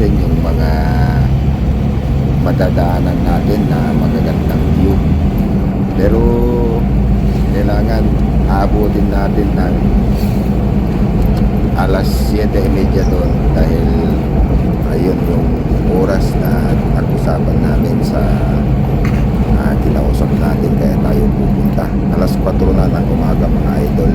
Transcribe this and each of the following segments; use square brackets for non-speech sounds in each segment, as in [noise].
natin yung mga madadaanan natin na magagandang view. Pero kailangan aabutin natin ng alas 7.30 doon dahil ayun yung oras na nag-usapan namin sa uh, kinausap natin. Kaya tayo pupunta alas 4 na ng umaga mga idol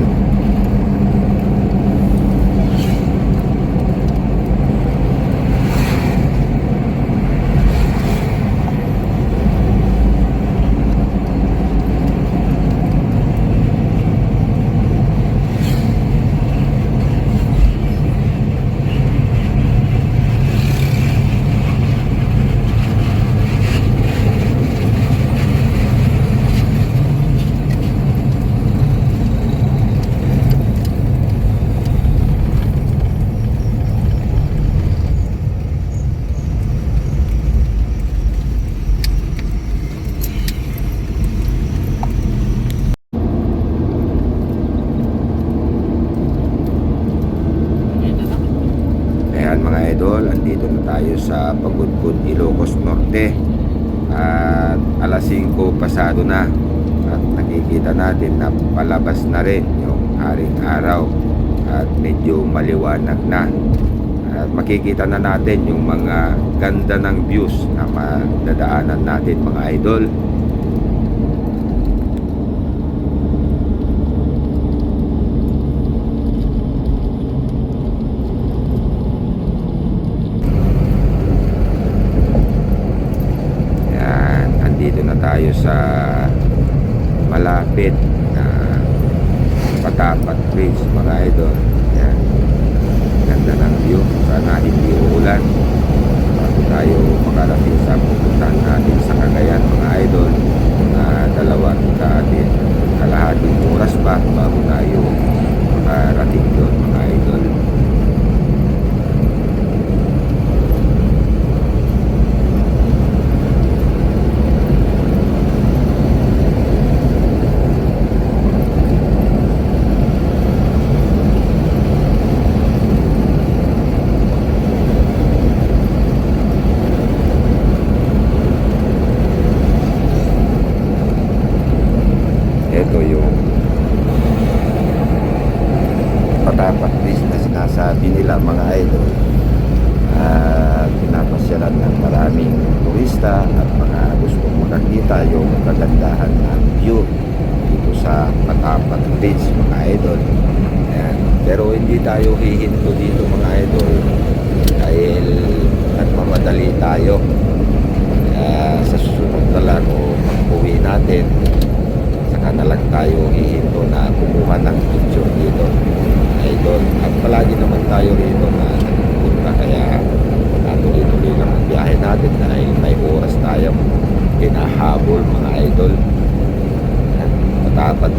Ayan mga idol, andito na tayo sa Pagudpud, Ilocos Norte. At alas 5 pasado na. At nakikita natin na palabas na rin yung haring araw. At medyo maliwanag na. At makikita na natin yung mga ganda ng views na madadaanan natin mga idol Yan, andito na tayo sa malapit na Patapat Bridge mga idol. Yan. Ganda ng view. Sana hindi uulan. Bago tayo makarating sa pupuntahan natin sa Cagayan mga idol na dalawang kaatin kalahating oras pa bago tayo makarating doon mga idol. ito yung patapat bridge na sinasabi nila mga idol at pinapasyalan ng maraming turista at mga gustong makakita yung kagandahan ng view dito sa patapat bridge mga idol. Ayan. pero hindi tayo hihinto dito mga idol. Dahil nagmamadali tayo. Kaya sa susunod na lang o pag-uwi natin saka na lang tayo hihinto na kumuha ng picture dito idol. At palagi naman tayo rito na nagpupunta kaya natuloy-tuloy lang ang biyahe natin dahil may oras tayo hinahabol mga idol Yan, Matapat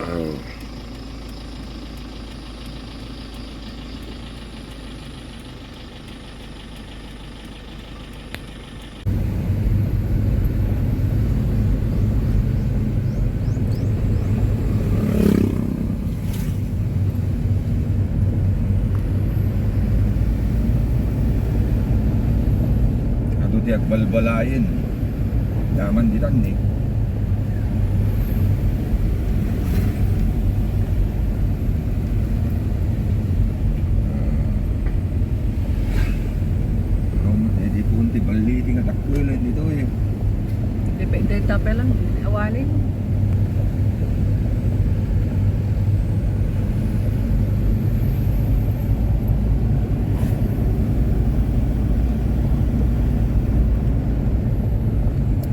Oh. tiyak balbalayin. Yaman dilan eh. Depende tape lang. Awalin.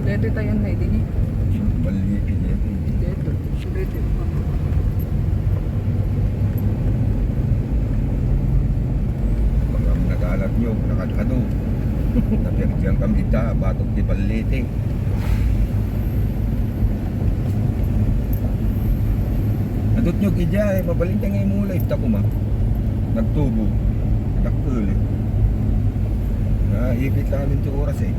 Dito tayo na. Baliti dito. eh. Dito. Dito. Mga nagalat nyo, nakadado. [laughs] Napirtiyan kami ta, batok di baliti. Nadot nyo kidya eh, mabalin ka ngayon mulay, tako ma. Nagtubo, eh. Naipit namin ito oras eh.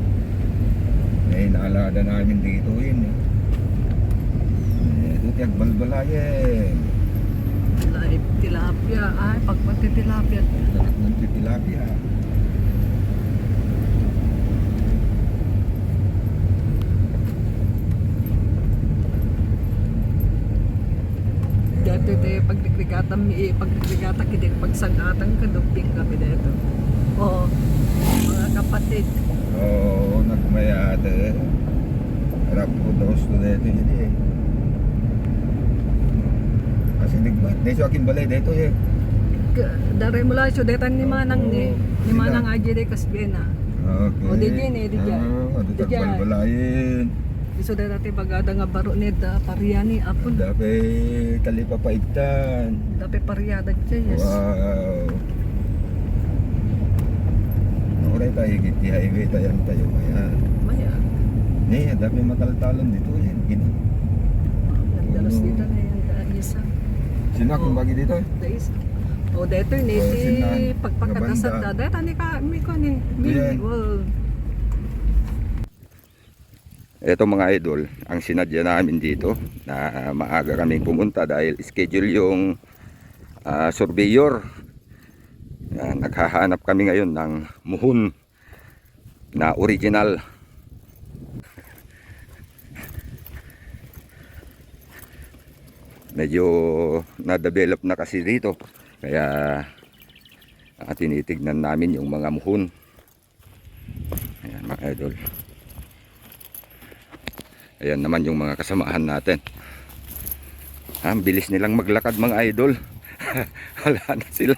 Eh, naalada namin dito yun eh. Eh, ito tiyak balbalayan. Tilapia. Tilapia. Ay, pagpati tilapia. Lahat ng tilapia. Dito tayo pagdikrigata mi pagdikrigata kidi pagsangatan ka dumping kami dito. Oo. Mga kapatid. Oo, nagmayate. Harap ko daw studente hindi eh. Kasi nagbayad. Neso akin balay dito eh. K- Dari mula so detan ni Manang ni ni. Manang aja de kasbena. Okay. O, di dyan eh, di dyan. Ah, di dyan. Iso da dati bagada nga baro ni da pariyani apon. Dapat kalipa paigtan. Dapat pariyada yes. Wow. Oray tayo giti highway tayo tayo kaya. Maya. Ni, dapat mataltalon dito yan. Gino. Nagdalas Oo. dito na yan da isa. Sino akong Oo. bagi dito? Da isa. O dito ni Oh, ti sinan. pagpakadasad da. Dito ni ka mi ko ni. Mi Yeah. Ito mga idol, ang sinadya namin dito na maaga kaming pumunta dahil schedule yung ah, surveyor. Yan, naghahanap kami ngayon ng muhon na original. Medyo na-develop na kasi dito. Kaya ah, tinitignan namin yung mga muhon. Ayan mga idol. Ayan naman yung mga kasamahan natin. Ah, Ang bilis nilang maglakad mga idol. [laughs] Wala na sila.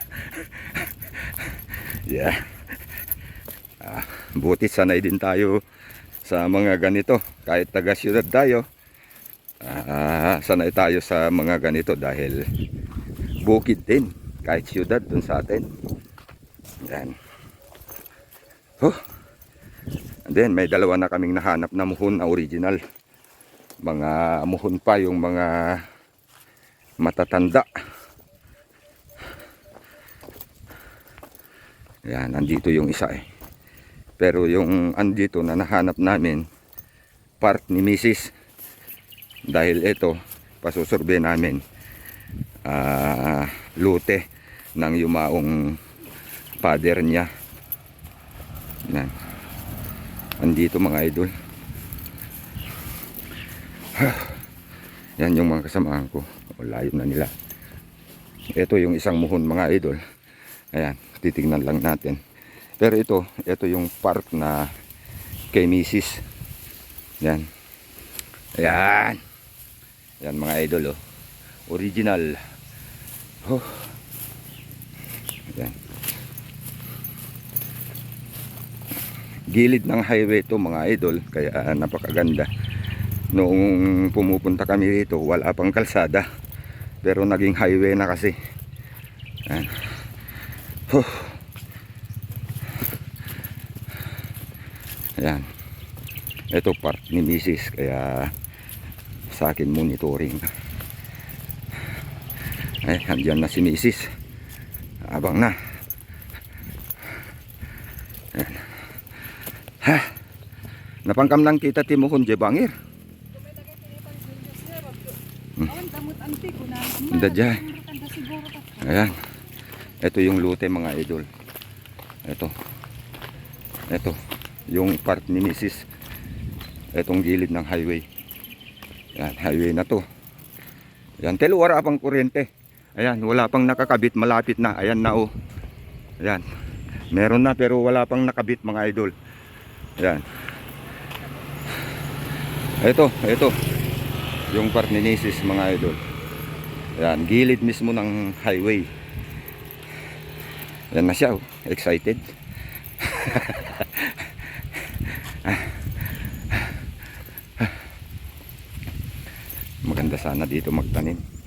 [laughs] yeah. Ah, buti sanay din tayo sa mga ganito. Kahit taga syudad tayo. Ah, sanay tayo sa mga ganito dahil bukid din. Kahit syudad dun sa atin. Yan. Oh. And then may dalawa na kaming nahanap na muhon na original mga muhon pa yung mga matatanda. Yan andito yung isa eh. Pero yung andito na nahanap namin part ni Mrs. dahil ito pasusurbe namin ah, lute ng yumaong father niya. Yan. Andito mga idol [sighs] Yan yung mga kasamahan ko. O, layo na nila. Ito yung isang muhon mga idol. Ayan, titignan lang natin. Pero ito, ito yung park na kay Mrs. Yan. Ayan. Yan mga idol oh. Original. Oh. Ayan. Gilid ng highway to mga idol. Kaya napakaganda noong pumupunta kami rito wala pang kalsada pero naging highway na kasi Ayan. Huh. Ayan. ito part ni Mrs. kaya sa akin monitoring ay andyan na si Mrs. abang na Ayan. ha napangkam lang kita timuhon je bangir Ang dadya. Ayan. Ito yung lute mga idol. Ito. Ito. yung part ni Mrs. Itong gilid ng highway. Yan, highway na to. Yan, tel wala pang kuryente. Ayan, wala pang nakakabit, malapit na. Ayan na oh. Ayan. Meron na pero wala pang nakabit mga idol. Ayan. Ito, ito. Yung part ni Mrs. mga idol. Ayan, gilid mismo ng highway. Yan na siya, oh. excited. [laughs] Maganda sana dito magtanim.